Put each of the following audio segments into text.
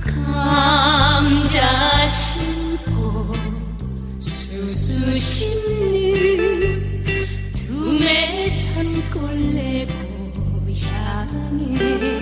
감자 심고, 수수 심리, 두메 산골 내 고향에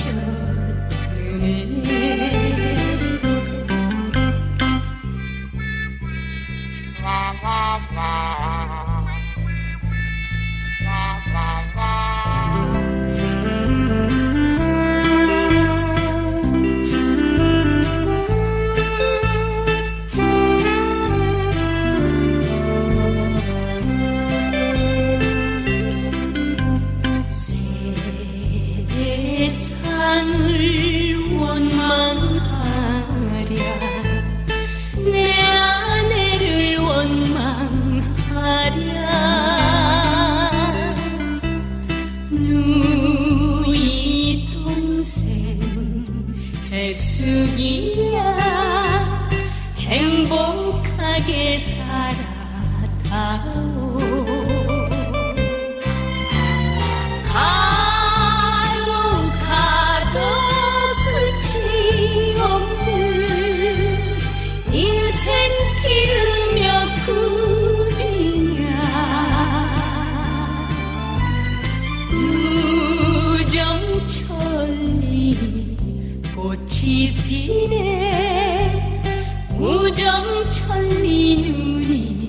to 세상을 원망하랴. 내 아내를 원망하랴. 누이 동생 해숙이야. 행복하게 살아다오 꽃이 피네. 우정천리 눈